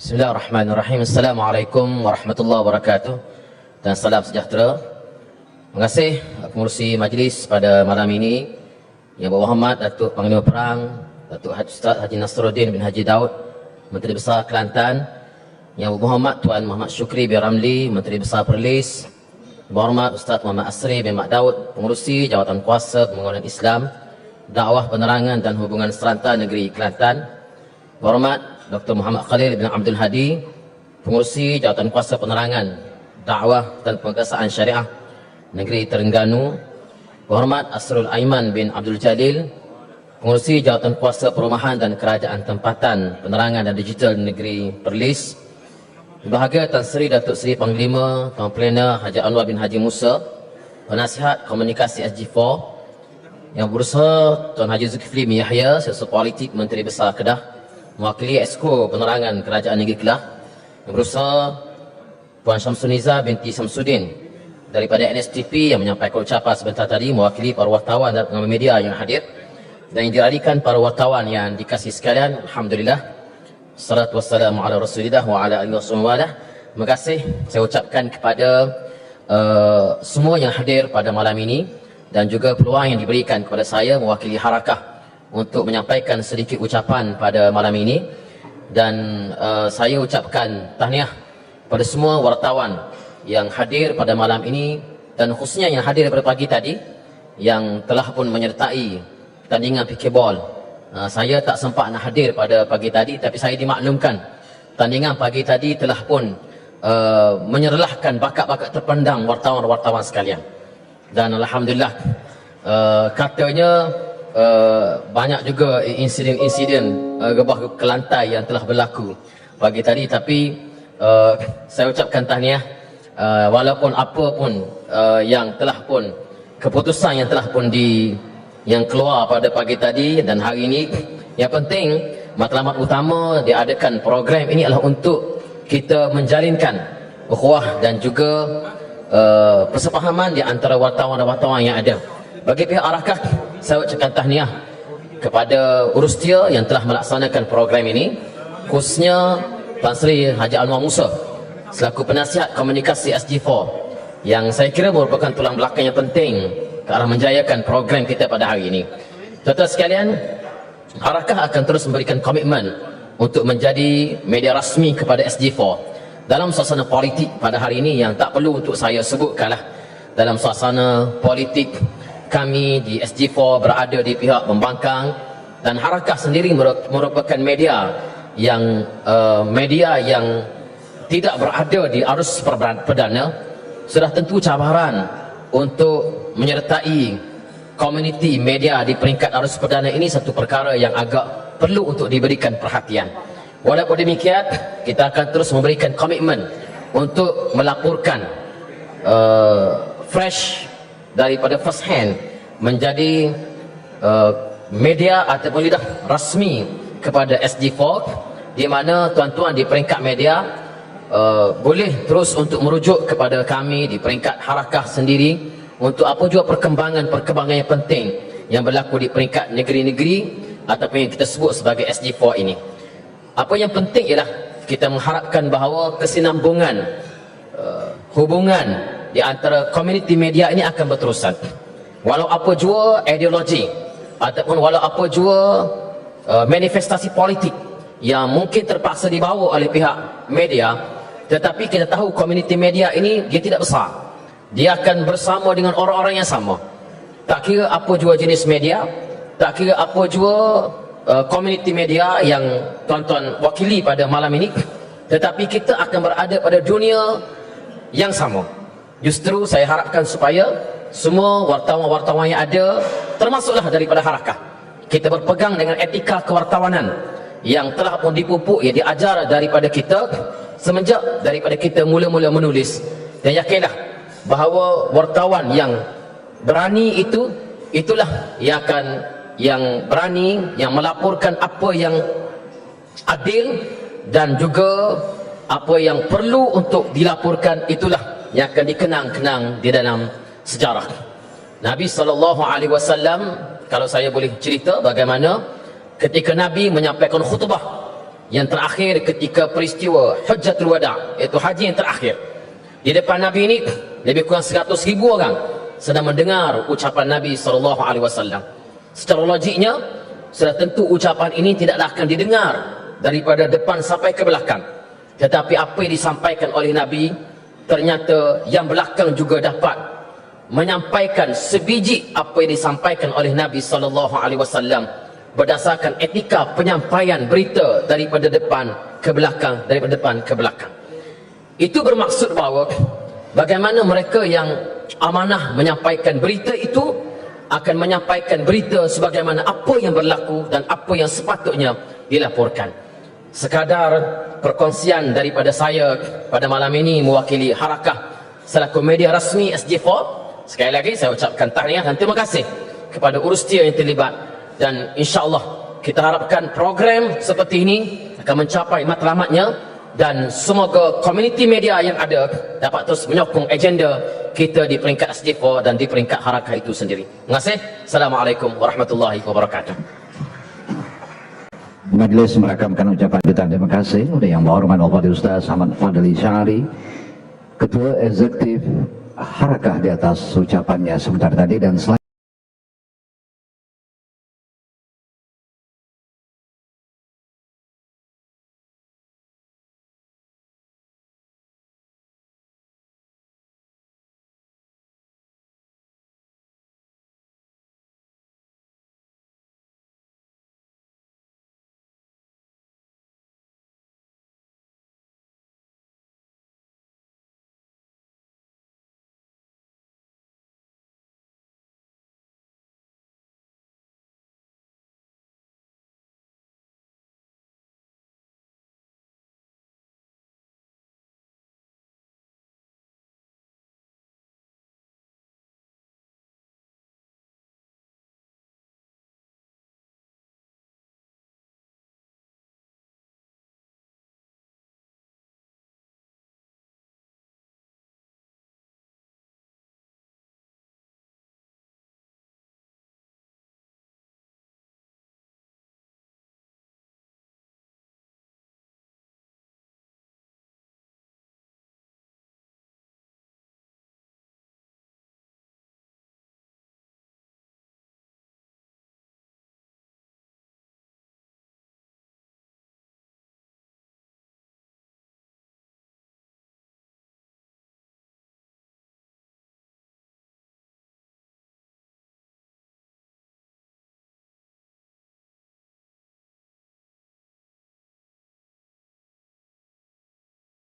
Bismillahirrahmanirrahim. Assalamualaikum warahmatullahi wabarakatuh. Dan salam sejahtera. Terima kasih pengurusi majlis pada malam ini. Yang berhormat Datuk Panglima Perang, Datuk Haji Ustaz Haji Nasruddin bin Haji Daud, Menteri Besar Kelantan. Yang berhormat Tuan Muhammad Syukri bin Ramli, Menteri Besar Perlis. Berhormat Ustaz Muhammad Asri bin Mak Daud, Pengurusi Jawatan Kuasa Pembangunan Islam, Dakwah Penerangan dan Hubungan Serantau Negeri Kelantan. Berhormat Dr. Muhammad Khalil bin Abdul Hadi, Pengurusi Jawatan Kuasa Penerangan, Dakwah dan Pengesaan Syariah Negeri Terengganu, Berhormat Asrul Aiman bin Abdul Jalil, Pengurusi Jawatan Kuasa Perumahan dan Kerajaan Tempatan Penerangan dan Digital Negeri Perlis, Bahagia Tan Sri Datuk Seri Panglima Tuan Plena Haji Anwar bin Haji Musa, Penasihat Komunikasi SG4, yang berusaha Tuan Haji Zulkifli bin Yahya, Sesuk Politik Menteri Besar Kedah, mewakili Esko Penerangan Kerajaan Negeri Kelah yang berusaha Puan Syamsuniza binti Samsudin daripada NSTP yang menyampaikan ucapan sebentar tadi mewakili para wartawan dan pengamal media yang hadir dan yang diradikan para wartawan yang dikasih sekalian. Alhamdulillah. Salatu wassalamu ala rasulillah wa ala alihi wasallam Terima kasih. Saya ucapkan kepada uh, semua yang hadir pada malam ini dan juga peluang yang diberikan kepada saya mewakili harakah untuk menyampaikan sedikit ucapan pada malam ini dan uh, saya ucapkan tahniah pada semua wartawan yang hadir pada malam ini dan khususnya yang hadir pada pagi tadi yang telah pun menyertai tandingan pikir Uh, saya tak sempat nak hadir pada pagi tadi tapi saya dimaklumkan tandingan pagi tadi telah pun uh, menyerlahkan bakat-bakat terpendang wartawan-wartawan sekalian. Dan alhamdulillah uh, katanya uh, banyak juga insiden-insiden uh, gebah kelantai yang telah berlaku pagi tadi. Tapi uh, saya ucapkan tahniah uh, walaupun apa pun uh, yang telah pun keputusan yang telah pun di yang keluar pada pagi tadi dan hari ini yang penting matlamat utama diadakan program ini adalah untuk kita menjalinkan ukhuwah dan juga uh, persefahaman di antara wartawan dan wartawan yang ada. Bagi pihak Arakah, saya ucapkan tahniah kepada urus dia yang telah melaksanakan program ini, khususnya Tan Sri Haji Anwar Musa selaku penasihat komunikasi SG4 yang saya kira merupakan tulang belakang yang penting ke arah menjayakan program kita pada hari ini. Tuan-tuan sekalian, Arakah akan terus memberikan komitmen untuk menjadi media rasmi kepada SG4 dalam suasana politik pada hari ini yang tak perlu untuk saya sebutkanlah dalam suasana politik kami di SG4 berada di pihak pembangkang dan Harakah sendiri merupakan media yang uh, media yang tidak berada di arus perdana. Sudah tentu cabaran untuk menyertai komuniti media di peringkat arus perdana ini satu perkara yang agak perlu untuk diberikan perhatian. Walaupun demikian kita akan terus memberikan komitmen untuk melaporkan uh, fresh daripada first hand menjadi uh, media ataupun lidah rasmi kepada SG4 di mana tuan-tuan di peringkat media uh, boleh terus untuk merujuk kepada kami di peringkat harakah sendiri untuk apa juga perkembangan-perkembangan yang penting yang berlaku di peringkat negeri-negeri ataupun yang kita sebut sebagai SG4 ini. Apa yang penting ialah kita mengharapkan bahawa kesinambungan uh, hubungan di antara komuniti media ini akan berterusan. Walau apa jua ideologi ataupun walau apa jua uh, manifestasi politik yang mungkin terpaksa dibawa oleh pihak media tetapi kita tahu komuniti media ini dia tidak besar. Dia akan bersama dengan orang-orang yang sama. Tak kira apa jua jenis media tak kira apa jua komuniti uh, media yang tuan-tuan wakili pada malam ini tetapi kita akan berada pada dunia yang sama Justru saya harapkan supaya semua wartawan-wartawan yang ada termasuklah daripada harakah. Kita berpegang dengan etika kewartawanan yang telah pun dipupuk yang diajar daripada kita semenjak daripada kita mula-mula menulis dan yakinlah bahawa wartawan yang berani itu itulah yang akan yang berani yang melaporkan apa yang adil dan juga apa yang perlu untuk dilaporkan itulah yang akan dikenang-kenang di dalam sejarah. Nabi sallallahu alaihi wasallam kalau saya boleh cerita bagaimana ketika Nabi menyampaikan khutbah yang terakhir ketika peristiwa Hajjatul Wada iaitu haji yang terakhir. Di depan Nabi ini lebih kurang 100 ribu orang sedang mendengar ucapan Nabi SAW secara logiknya sudah tentu ucapan ini tidaklah akan didengar daripada depan sampai ke belakang. Tetapi apa yang disampaikan oleh Nabi ternyata yang belakang juga dapat menyampaikan sebiji apa yang disampaikan oleh Nabi sallallahu alaihi wasallam berdasarkan etika penyampaian berita daripada depan ke belakang daripada depan ke belakang. Itu bermaksud bahawa bagaimana mereka yang amanah menyampaikan berita itu akan menyampaikan berita sebagaimana apa yang berlaku dan apa yang sepatutnya dilaporkan. Sekadar perkongsian daripada saya pada malam ini mewakili Harakah selaku media rasmi SG4 Sekali lagi saya ucapkan tahniah dan terima kasih kepada urus dia yang terlibat dan insya-Allah kita harapkan program seperti ini akan mencapai matlamatnya dan semoga komuniti media yang ada dapat terus menyokong agenda kita di peringkat SG4 dan di peringkat harakah itu sendiri. Terima kasih. Assalamualaikum warahmatullahi wabarakatuh. Majlis merakamkan ucapan kita terima kasih kepada yang berhormat Al-Fadhil Ustaz Ahmad Fadli Syari Ketua Eksekutif Harakah di atas ucapannya sebentar tadi dan selanjutnya